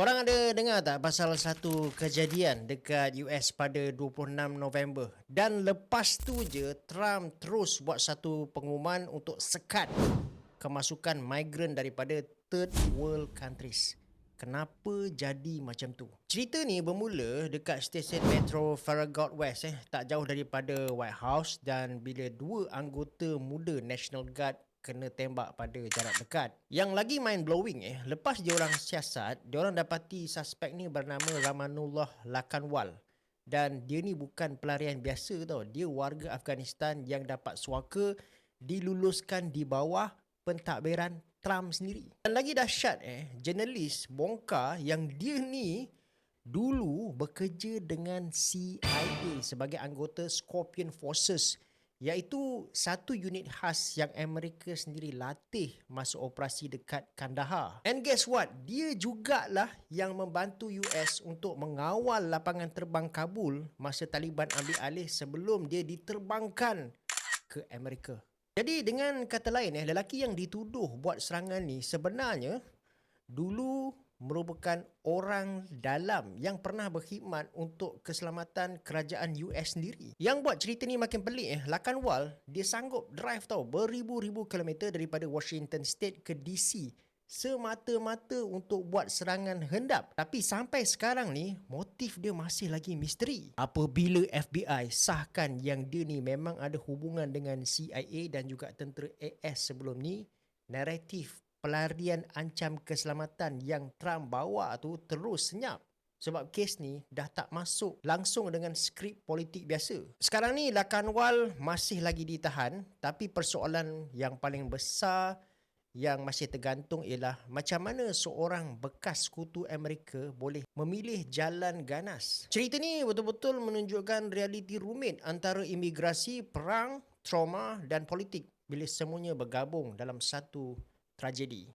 Korang ada dengar tak pasal satu kejadian dekat US pada 26 November dan lepas tu je Trump terus buat satu pengumuman untuk sekat kemasukan migran daripada third world countries. Kenapa jadi macam tu? Cerita ni bermula dekat stesen metro Farragut West eh, tak jauh daripada White House dan bila dua anggota muda National Guard kena tembak pada jarak dekat. Yang lagi mind blowing eh, lepas dia orang siasat, dia orang dapati suspek ni bernama Ramanullah Lakanwal. Dan dia ni bukan pelarian biasa tau. Dia warga Afghanistan yang dapat suaka diluluskan di bawah pentadbiran Trump sendiri. Dan lagi dahsyat eh, jurnalis bongkar yang dia ni dulu bekerja dengan CIA sebagai anggota Scorpion Forces iaitu satu unit khas yang Amerika sendiri latih masa operasi dekat Kandahar. And guess what? Dia jugalah yang membantu US untuk mengawal lapangan terbang Kabul masa Taliban ambil alih sebelum dia diterbangkan ke Amerika. Jadi dengan kata lain eh lelaki yang dituduh buat serangan ni sebenarnya dulu merupakan orang dalam yang pernah berkhidmat untuk keselamatan kerajaan US sendiri. Yang buat cerita ni makin pelik eh, Lakan Wall, dia sanggup drive tau beribu-ribu kilometer daripada Washington State ke DC semata-mata untuk buat serangan hendap. Tapi sampai sekarang ni, motif dia masih lagi misteri. Apabila FBI sahkan yang dia ni memang ada hubungan dengan CIA dan juga tentera AS sebelum ni, naratif pelarian ancam keselamatan yang Trump bawa tu terus senyap. Sebab kes ni dah tak masuk langsung dengan skrip politik biasa. Sekarang ni Lakanwal masih lagi ditahan tapi persoalan yang paling besar yang masih tergantung ialah macam mana seorang bekas sekutu Amerika boleh memilih jalan ganas. Cerita ni betul-betul menunjukkan realiti rumit antara imigrasi, perang, trauma dan politik bila semuanya bergabung dalam satu tragedi